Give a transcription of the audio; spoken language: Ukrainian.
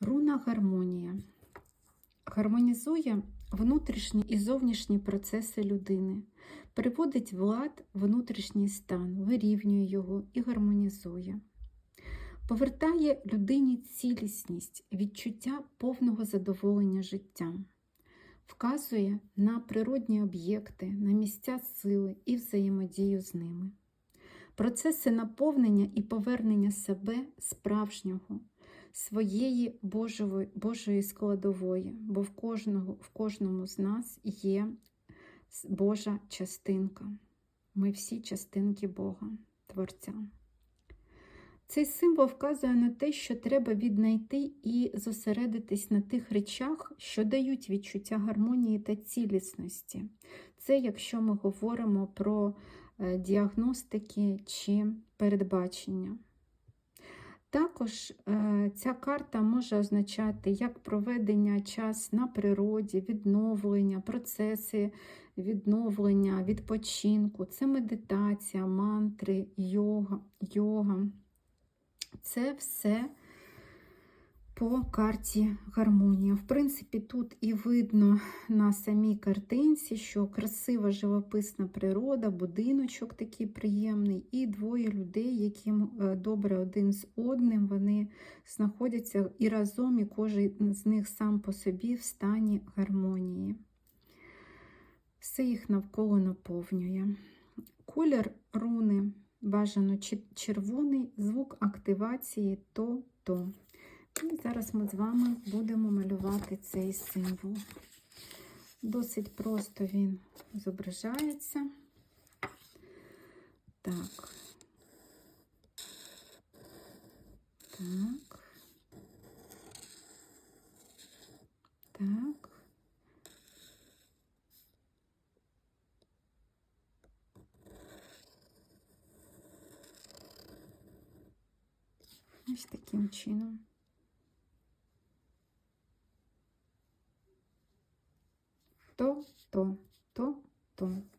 Руна гармонія. Гармонізує внутрішні і зовнішні процеси людини, приводить в лад внутрішній стан, вирівнює його і гармонізує. Повертає людині цілісність, відчуття повного задоволення життям, вказує на природні об'єкти, на місця сили і взаємодію з ними. Процеси наповнення і повернення себе справжнього, своєї Божої, Божої складової, бо в кожного, в кожному з нас є Божа частинка. Ми всі частинки Бога, Творця. Цей символ вказує на те, що треба віднайти і зосередитись на тих речах, що дають відчуття гармонії та цілісності. Це якщо ми говоримо про е, діагностики чи передбачення. Також е, ця карта може означати як проведення час на природі, відновлення, процеси відновлення, відпочинку, це медитація, мантри, йога, йога. Це все по карті гармонія. В принципі, тут і видно на самій картинці, що красива живописна природа, будиночок такий приємний, і двоє людей, яким е, добре один з одним, вони знаходяться і разом, і кожен з них сам по собі в стані гармонії. Все їх навколо наповнює. Колір руни бажано червоний, звук активації то-то. І зараз ми з вами будемо малювати цей символ. Досить просто він зображається. Так. Так. Так. Ось таким чином. То, то, то, то.